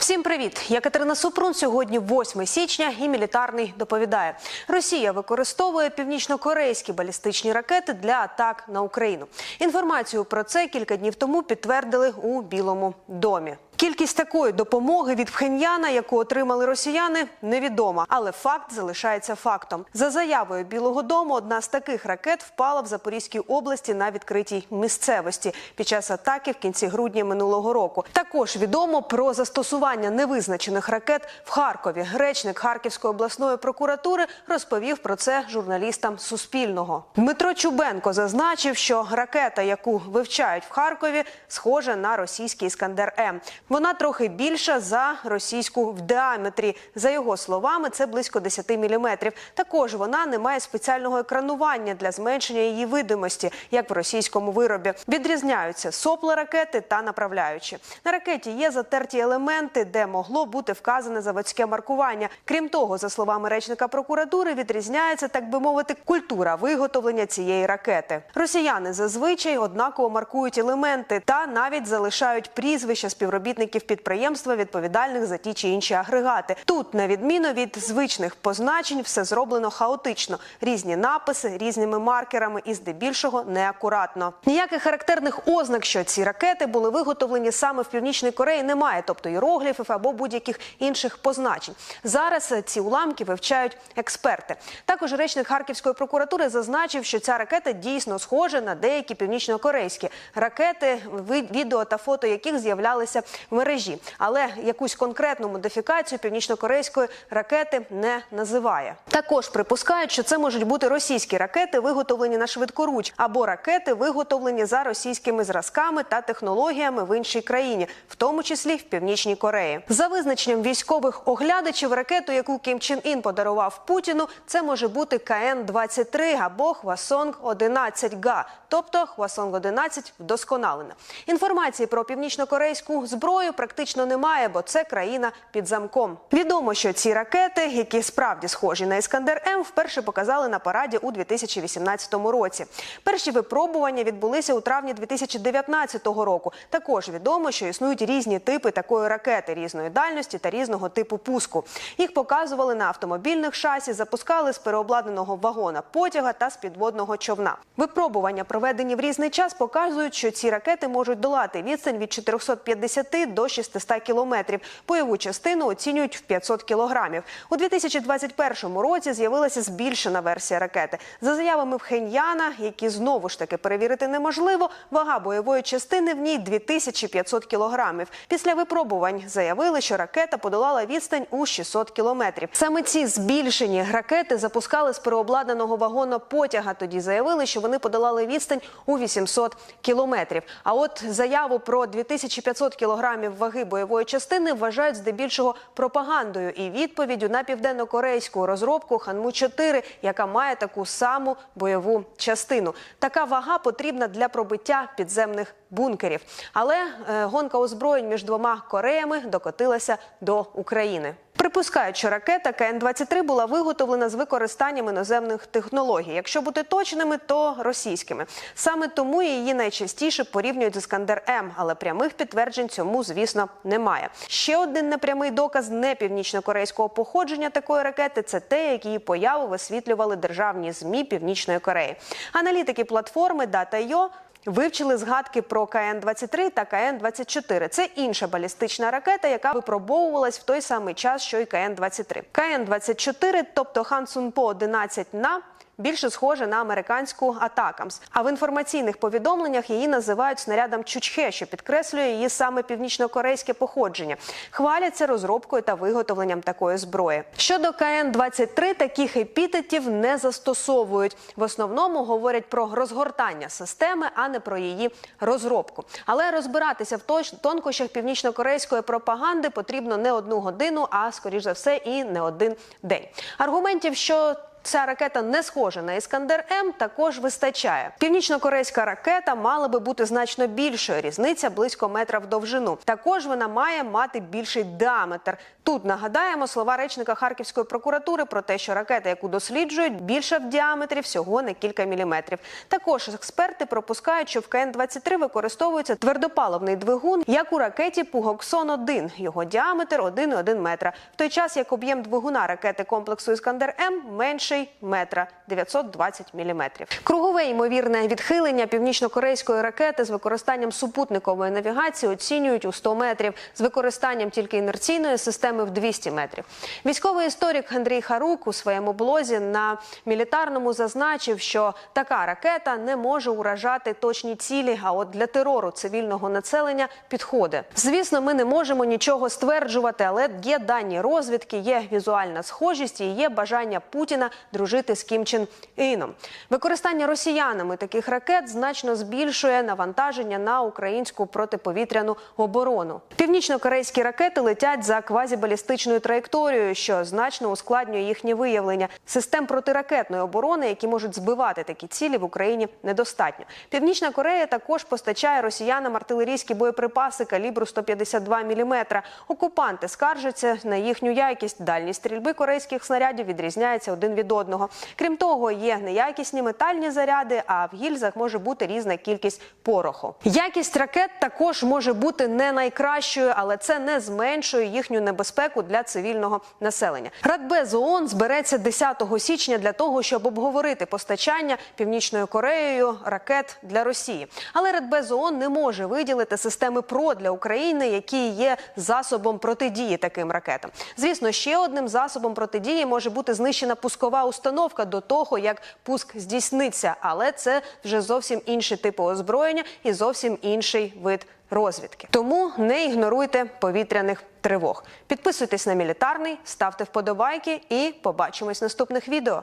Всім привіт! Я Катерина Супрун. Сьогодні 8 січня і мілітарний доповідає. Росія використовує північно-корейські балістичні ракети для атак на Україну. Інформацію про це кілька днів тому підтвердили у Білому домі. Кількість такої допомоги від Пхеньяна, яку отримали росіяни, невідома, але факт залишається фактом. За заявою Білого Дому, одна з таких ракет впала в Запорізькій області на відкритій місцевості під час атаки в кінці грудня минулого року. Також відомо про застосування невизначених ракет в Харкові. Речник Харківської обласної прокуратури розповів про це журналістам Суспільного. Дмитро Чубенко зазначив, що ракета, яку вивчають в Харкові, схожа на російський іскандер М. Вона трохи більша за російську в діаметрі. За його словами, це близько 10 міліметрів. Також вона не має спеціального екранування для зменшення її видимості, як в російському виробі. Відрізняються сопла ракети та направляючі. На ракеті є затерті елементи, де могло бути вказане заводське маркування. Крім того, за словами речника прокуратури, відрізняється, так би мовити, культура виготовлення цієї ракети. Росіяни зазвичай однаково маркують елементи та навіть залишають прізвища співробітників підприємства, відповідальних за ті чи інші агрегати. Тут, на відміну від звичних позначень, все зроблено хаотично. Різні написи різними маркерами і здебільшого неакуратно. Ніяких характерних ознак, що ці ракети були виготовлені саме в північній Кореї, немає, тобто іерогліфів або будь-яких інших позначень. Зараз е, ці уламки вивчають експерти. Також речник Харківської прокуратури зазначив, що ця ракета дійсно схожа на деякі північно-корейські ракети, відео та фото яких з'являлися мережі. Але якусь конкретну модифікацію північно-корейської ракети не називає. Також припускають, що це можуть бути російські ракети, виготовлені на швидкоруч, або ракети, виготовлені за російськими зразками та технологіями в іншій країні, в тому числі в північній Кореї. За визначенням військових оглядачів, ракету, яку Кім Чен Ін подарував Путіну, це може бути КН-23 або Хвасонг-11 га, тобто Хвасонг-11 вдосконалена. Інформації про північно-корейську зброю практично немає, бо це країна під замком. Відомо, що ці ракети, які справді схожі на Іскандер М, вперше показали на параді у 2018 році. Перші випробування відбулися у травні 2019 року. Також відомо, що існують різні типи такої ракети різної дальності та різного типу пуску. Їх показували на автомобільних шасі, запускали з переобладнаного вагона потяга та з підводного човна. Випробування, проведені в різний час, показують, що ці ракети можуть долати відстань від 450 до 600 кілометрів. Бойову частину оцінюють в 500 кілограмів. У 2021 році з'явилася збільшена версія ракети. За заявами Пхеньяна, які знову ж таки перевірити неможливо, вага бойової частини в ній 2500 кілограмів. Після випробувань заявили, що ракета подолала відстань у 600 кілометрів. Саме ці збільшені ракети запускали з переобладнаного вагона потяга. Тоді заявили, що вони подолали відстань у 800 кілометрів. А от заяву про 2500 кілограмів ваги бойової частини вважають здебільшого пропагандою і відповіддю на південно-корейську розробку Ханму 4 яка має таку саму бойову частину. Така вага потрібна для пробиття підземних бункерів. Але е, гонка озброєнь між двома Кореями докотилася до України. Припускають, що ракета КН-23 була виготовлена з використанням іноземних технологій. Якщо бути точними, то російськими. Саме тому її найчастіше порівнюють з Іскандер М, але прямих підтверджень цьому, звісно, немає. Ще один непрямий доказ не північно-корейського походження такої ракети це те, як її появу висвітлювали державні змі Північної Кореї. Аналітики платформи Data.io Вивчили згадки про КН-23 та КН-24. Це інша балістична ракета, яка випробовувалась в той самий час, що й КН-23. КН-24, тобто Хансунпо 11 на більше схоже на американську Атакамс. А в інформаційних повідомленнях її називають снарядом Чучхе, що підкреслює її саме північно-корейське походження. Хваляться розробкою та виготовленням такої зброї. Щодо КН-23, таких епітетів не застосовують. В основному говорять про розгортання системи, а не про її розробку. Але розбиратися в тонкощах північно-корейської пропаганди потрібно не одну годину, а скоріш за все і не один день. Аргументів, що ця ракета не схожа на Іскандер М, також вистачає. Північно-корейська ракета мала би бути значно більшою. Різниця близько метра в довжину. Також вона має мати більший діаметр. Тут нагадаємо слова речника Харківської прокуратури про те, що ракета, яку досліджують, більша в діаметрі всього на кілька міліметрів. Також експерти пропускають, що в КН-23 використовується твердопаливний двигун, як у ракеті Пугоксон-1. Його діаметр 1,1 метра. В той час як об'єм двигуна ракети комплексу Іскандер М менший метра 920 міліметрів. Кругове ймовірне відхилення північно-корейської ракети з використанням супутникової навігації оцінюють у 100 метрів, з використанням тільки інерційної системи в 200 метрів. Військовий історик Андрій Харук у своєму блозі на мілітарному зазначив, що така ракета не може уражати точні цілі. А от для терору цивільного населення підходить. Звісно, ми не можемо нічого стверджувати, але є дані розвідки, є візуальна схожість і є бажання Путіна дружити з Кім Чен Іном. Використання росіянами таких ракет значно збільшує навантаження на українську протиповітряну оборону. Північно-корейські ракети летять за квазібалістичною траєкторією, що значно ускладнює їхнє виявлення. Систем протиракетної оборони, які можуть збивати такі цілі в Україні, недостатньо. Північна Корея також постачає росіянам артилерійські боєприпаси калібру 152 мм. Окупанти скаржаться на їхню якість. Дальність стрільби корейських снарядів відрізняється один від одного. Крім того, є неякісні метальні заряди, а в гільзах може бути різна кількість пороху. Якість ракет також може бути не найкращою, але це не зменшує їхню небезпеку для цивільного населення. Радбез ООН збереться 10 січня для того, щоб обговорити постачання північною Кореєю ракет для Росії. Але Радбез ООН не може виділити системи ПРО для України, які є засобом протидії таким ракетам. Звісно, ще одним засобом протидії може бути знищена пускова установка до того, як пуск здійсниться, але це вже зовсім інші типи озброєння і зовсім інший вид розвідки. Тому не ігноруйте повітряних тривог. Підписуйтесь на мілітарний, ставте вподобайки і побачимось в наступних відео.